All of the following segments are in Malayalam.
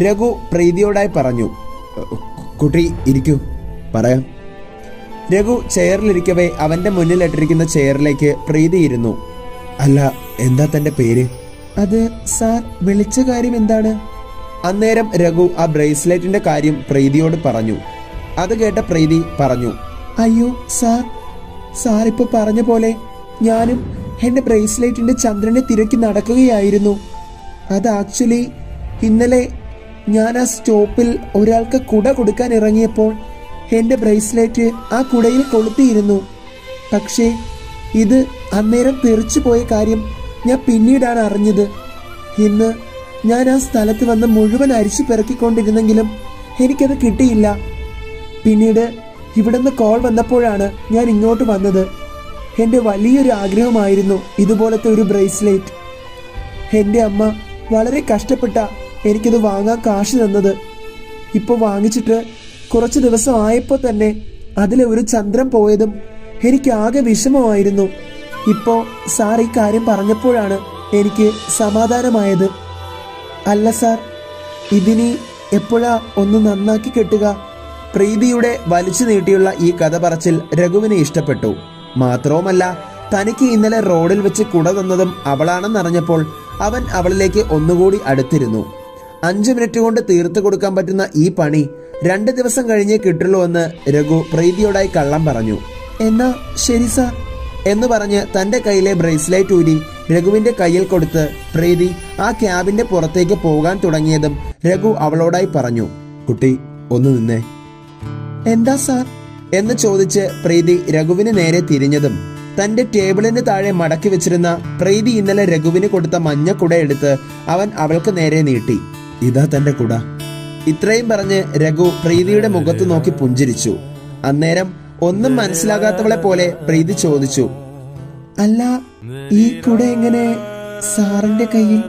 രഘു പ്രീതിയോടായി പറഞ്ഞു കുട്ടി ഇരിക്കൂ. പറയാം. രഘു ചെയറിലിരിക്കവേ അവന്റെ മുന്നിലിട്ടിരിക്കുന്ന ചെയറിലേക്ക് പ്രീതി ഇരുന്നു അല്ല എന്താ തന്റെ പേര്? അത് സാർ വിളിച്ച കാര്യം എന്താണ്? അന്നേരം രഘു ആ ബ്രേസ്ലെറ്റിന്റെ കാര്യം പ്രീതിയോട് പറഞ്ഞു. അത് കേട്ട പ്രീതി പറഞ്ഞു അയ്യോ സാർ സാർ ഇപ്പൊ പറഞ്ഞ പോലെ ഞാനും എന്റെ ബ്രേസ്ലെറ്റിന്റെ ചന്ദ്രനെ തിരക്കി നടക്കുകയായിരുന്നു. അത് ആക്ച്വലി ഇന്നലെ ഞാൻ ആ സ്റ്റോപ്പിൽ ഒരാൾക്ക് കുട കൊടുക്കാൻ ഇറങ്ങിയപ്പോൾ എന്റെ ബ്രേസ്ലെറ്റ് ആ കുടയിൽ കൊളുത്തിയിരുന്നു. പക്ഷേ ഇത് അന്നേരം തെറിച്ചു പോയ കാര്യം ഞാൻ പിന്നീടാണ് അറിഞ്ഞത്. ഇന്ന് ഞാൻ ആ സ്ഥലത്ത് വന്ന് മുഴുവൻ അരിച്ചു പിറക്കിക്കൊണ്ടിരുന്നെങ്കിലും എനിക്കത് കിട്ടിയില്ല. പിന്നീട് ഇവിടുന്ന് കോൾ വന്നപ്പോഴാണ് ഞാൻ ഇങ്ങോട്ട് വന്നത്. എന്റെ വലിയൊരു ആഗ്രഹമായിരുന്നു ഇതുപോലത്തെ ഒരു ബ്രേസ്ലെറ്റ്. എന്റെ അമ്മ വളരെ കഷ്ടപ്പെട്ട എനിക്കിത് വാങ്ങാൻ കാശ് തന്നത്. ഇപ്പോൾ വാങ്ങിച്ചിട്ട് കുറച്ച് ദിവസം ആയപ്പോൾ തന്നെ അതിലെ ഒരു ചന്ദ്രൻ പോയതും എനിക്ക് ആകെ വിഷമമായിരുന്നു. ഇപ്പോൾ സാർ ഈ കാര്യം പറഞ്ഞപ്പോഴാണ് എനിക്ക് സമാധാനമായത്. അല്ല സാർ ഇതിനി എപ്പോഴാ ഒന്ന് നന്നാക്കി കെട്ടുക? പ്രീതിയുടെ വലിച്ചു നീട്ടിയുള്ള ഈ കഥ പറച്ചിൽ രഘുവിന് ഇഷ്ടപ്പെട്ടു. മാത്രവുമല്ല തനിക്ക് ഇന്നലെ റോഡിൽ വെച്ച് കുട തന്നതും അവളാണെന്നറിഞ്ഞപ്പോൾ അവൻ അവളിലേക്ക് ഒന്നുകൂടി അടുത്തിരുന്നു. അഞ്ചു മിനിറ്റ് കൊണ്ട് തീർത്തു കൊടുക്കാൻ പറ്റുന്ന ഈ പണി രണ്ട് ദിവസം കഴിഞ്ഞേ കിട്ടുള്ളൂ എന്ന് രഘു പ്രീതിയോടായി കള്ളം പറഞ്ഞു. എന്നാ ശരി സാർ എന്ന് പറഞ്ഞ് തന്റെ കയ്യിലെ ബ്രേസ്ലൈറ്റ് ഊരി രഘുവിന്റെ കയ്യിൽ കൊടുത്ത് പ്രീതി ആ ക്യാബിന്റെ പുറത്തേക്ക് പോകാൻ തുടങ്ങിയതും രഘു അവളോടായി പറഞ്ഞു. കുട്ടി ഒന്ന് നിന്നേ. എന്താ സാർ? എന്ന് ചോദിച്ച് പ്രീതി രഘുവിന് നേരെ തിരിഞ്ഞതും തന്റെ ടേബിളിന് താഴെ മടക്കി വെച്ചിരുന്ന പ്രീതി ഇന്നലെ രഘുവിന് കൊടുത്ത മഞ്ഞക്കുട കുട എടുത്ത് അവൻ അവൾക്ക് നേരെ നീട്ടി. ഇതാ തന്റെ കുട. ഇത്രയും പറഞ്ഞ് രഘു പ്രീതിയുടെ മുഖത്ത് നോക്കി പുഞ്ചിരിച്ചു. അന്നേരം ഒന്നും മനസ്സിലാകാത്തവളെ പോലെ പ്രീതി ചോദിച്ചു. അല്ല ഈ കുട എങ്ങനെ സാറിന്റെ കയ്യിൽ?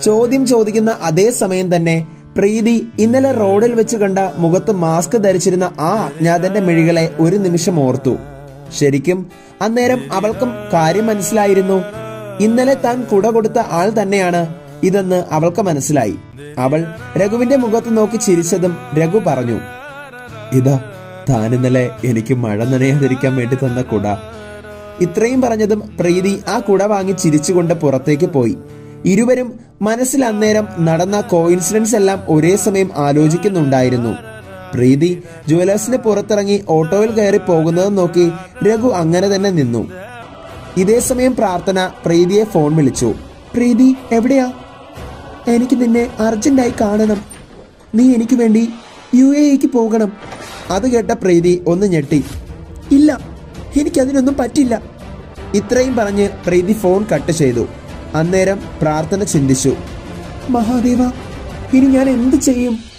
ചോദ്യം ചോദിക്കുന്ന അതേ സമയം തന്നെ പ്രീതി ഇന്നലെ റോഡിൽ വെച്ച് കണ്ട മുഖത്ത് മാസ്ക് ധരിച്ചിരുന്ന ആ അജ്ഞാതന്റെ മിഴികളെ ഒരു നിമിഷം ഓർത്തു. ശരിക്കും അന്നേരം അവൾക്കും കാര്യം മനസ്സിലായിരുന്നു. ഇന്നലെ താൻ കുട കൊടുത്ത ആൾ തന്നെയാണ് ഇതെന്ന് അവൾക്ക് മനസ്സിലായി. അവൾ രഘുവിന്റെ മുഖത്ത് നോക്കി ചിരിച്ചതും രഘു പറഞ്ഞു ഇതാ താൻ ഇന്നലെ എനിക്ക് മഴ നനയാതിരിക്കാൻ വേണ്ടി തന്ന കുട. ഇത്രയും പറഞ്ഞതും പ്രീതി ആ കുട വാങ്ങി ചിരിച്ചുകൊണ്ട് പുറത്തേക്ക് പോയി. ഇരുവരും മനസ്സിൽ അന്നേരം നടന്ന കോയിൻസിഡൻസ് എല്ലാം ഒരേ സമയം ആലോചിക്കുന്നുണ്ടായിരുന്നു. പ്രീതി ജുവലേഴ്സിന് പുറത്തിറങ്ങി ഓട്ടോയിൽ കയറി പോകുന്നത് നോക്കി രഘു അങ്ങനെ തന്നെ നിന്നു. ഇതേ സമയം പ്രാർത്ഥന പ്രീതിയെ ഫോൺ വിളിച്ചു പ്രീതി എവിടെയാ? എനിക്ക് നിന്നെ അർജന്റായി കാണണം. നീ എനിക്ക് വേണ്ടി യു എക്ക് പോകണം. അത് കേട്ട പ്രീതി ഒന്ന് ഞെട്ടി. ഇല്ല എനിക്കതിനൊന്നും പറ്റില്ല. ഇത്രയും പറഞ്ഞ് പ്രീതി ഫോൺ കട്ട് ചെയ്തു. അന്നേരം പ്രാർത്ഥന ചിന്തിച്ചു. മഹാദേവ ഇനി ഞാൻ എന്ത് ചെയ്യും?